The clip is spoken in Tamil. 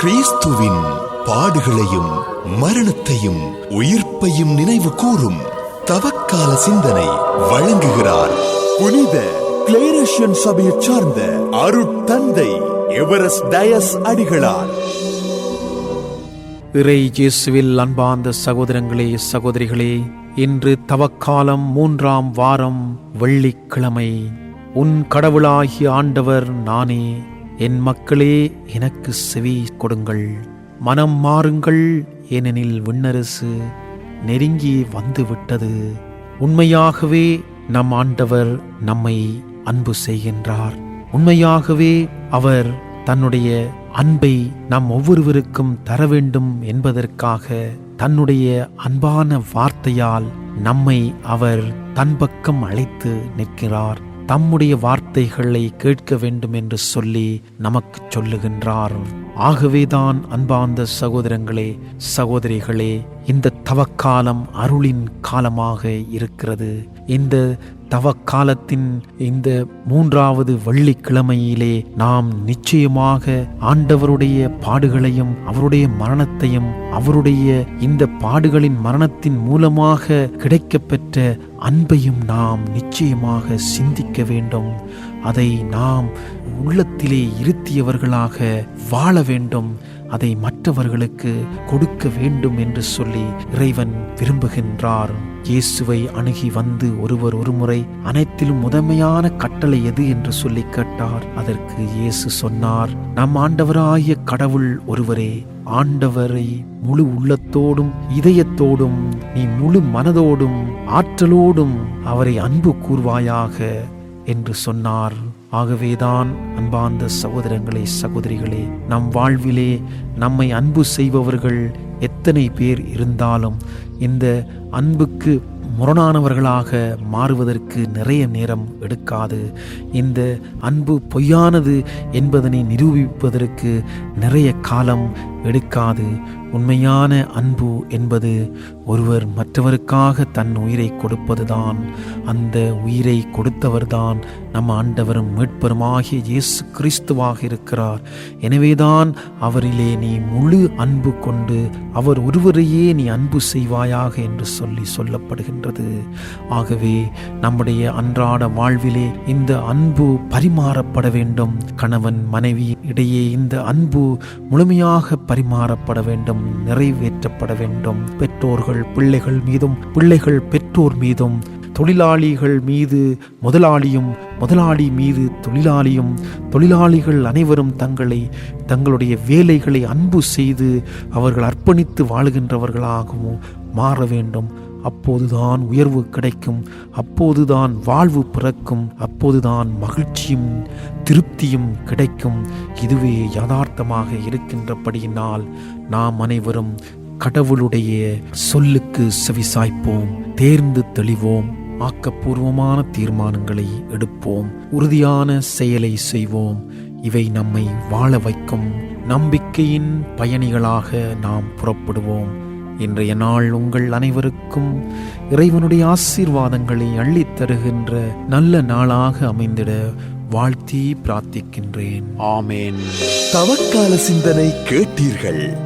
கிறிஸ்துவின் பாடுகளையும் மரணத்தையும் உயிர்ப்பையும் நினைவு கூறும் தவக்கால சிந்தனை வழங்குகிறார். புனித கிளேரேஷியன் சபையைச் சார்ந்த அருட்தந்தை எவரஸ் டயஸ் அடிகளார். இறை இயேசுவில் அன்பார்ந்த சகோதரங்களே சகோதரிகளே இன்று தவக்காலம் மூன்றாம் வாரம் வெள்ளிக்கிழமை. உன் கடவுளாகிய ஆண்டவர் நானே. என் மக்களே எனக்கு செவி கொடுங்கள். மனம் மாறுங்கள் ஏனெனில் விண்ணரசு நெருங்கி வந்துவிட்டது. உண்மையாகவே நம் ஆண்டவர் நம்மை அன்பு செய்கின்றார். உண்மையாகவே அவர் தன்னுடைய அன்பை நம் ஒவ்வொருவருக்கும் தர வேண்டும் என்பதற்காக தன்னுடைய அன்பான வார்த்தையால் நம்மை அவர் தன் பக்கம் அழைத்து நிற்கிறார். தம்முடைய வார்த்தைகளை கேட்க வேண்டும் என்று சொல்லி நமக்கு சொல்லுகின்றார். ஆகவேதான் அன்பார்ந்த சகோதரங்களே சகோதரிகளே இந்த தவக்காலம் அருளின் காலமாக இருக்கிறது. இந்த தவக்காலத்தின் இந்த மூன்றாவது வெள்ளிக்கிழமையிலே நாம் நிச்சயமாக ஆண்டவருடைய பாடுகளையும் அவருடைய மரணத்தையும் அவருடைய இந்த பாடுகளின் மரணத்தின் மூலமாக கிடைக்கப்பெற்ற அன்பையும் நாம் நிச்சயமாக சிந்திக்க வேண்டும். அதை நாம் உள்ளத்திலே இருத்தியவர்களாக வாழ வேண்டும் அதை மற்றவர்களுக்கு கொடுக்க வேண்டும் என்று சொல்லி இறைவன் விரும்புகின்றார். இயேசுவை அணுகி வந்து ஒருவர் ஒருமுறை அனைத்திலும் முதன்மையான கட்டளை எது என்று சொல்லி கேட்டார். அதற்கு இயேசு சொன்னார் நம் ஆண்டவராகிய கடவுள் ஒருவரே ஆண்டவரை முழு உள்ளத்தோடும் இதயத்தோடும் நீ முழு மனதோடும் ஆற்றலோடும் அவரை அன்பு கூர்வாயாக என்று சொன்னார். ஆகவேதான் அன்பார்ந்த சகோதரங்களே சகோதரிகளே நம் வாழ்விலே நம்மை அன்பு செய்பவர்கள் எத்தனை பேர் இருந்தாலும் இந்த அன்புக்கு முரணானவர்களாக மாறுவதற்கு நிறைய நேரம் எடுக்காது. இந்த அன்பு பொய்யானது என்பதனை நிரூபிப்பதற்கு நிறைய காலம் எடுக்காது. உண்மையான அன்பு என்பது ஒருவர் மற்றவருக்காக தன் உயிரை கொடுப்பதுதான். அந்த உயிரை கொடுத்தவர்தான் நம் ஆண்டவரும் மீட்பருமாகிய இயேசு கிறிஸ்துவாக இருக்கிறார். எனவேதான் அவரிலே நீ முழு அன்பு கொண்டு அவர் ஒருவரையே நீ அன்பு செய்வாயாக என்று சொல்லி சொல்லப்படுகின்றது. ஆகவே நம்முடைய அன்றாட வாழ்விலே இந்த அன்பு பரிமாறப்பட வேண்டும். கணவன் மனைவி இடையே இந்த அன்பு முழுமையாக பரிமாறப்பட வேண்டும் நிறைவேற்றப்பட வேண்டும். பெற்றோர்கள் பிள்ளைகள் மீதும் பிள்ளைகள் பெற்றோர் மீதும் தொழிலாளிகள் மீது முதலாளியும் முதலாளி மீது தொழிலாளியும் தொழிலாளிகள் அனைவரும் தங்களை தங்களுடைய வேலைகளை அன்பு செய்து அவர்கள் அர்ப்பணித்து வாழுகின்றவர்களாகவும் மாற வேண்டும். அப்போதுதான் உயர்வு கிடைக்கும் அப்போதுதான் வாழ்வு பிறக்கும் அப்போதுதான் மகிழ்ச்சியும் திருப்தியும் கிடைக்கும். இதுவே யதார்த்தமாக இருக்கின்றபடியினால் நாம் அனைவரும் கடவுளுடைய சொல்லுக்கு செவிசாய்ப்போம் தேர்ந்து தெளிவோம் ஆக்கப்பூர்வமான தீர்மானங்களை எடுப்போம் உறுதியான செயலை செய்வோம். இவை நம்மை வாழ வைக்கும் நம்பிக்கையின் பயணிகளாக நாம் புறப்படுவோம். இன்றைய நாள் உங்கள் அனைவருக்கும் இறைவனுடைய ஆசீர்வாதங்களை அள்ளித் தருகின்ற நல்ல நாளாக அமைந்திட வாழ்த்தி பிரார்த்திக்கின்றேன். ஆமேன். தவக்கால சிந்தனை கேட்டீர்கள்.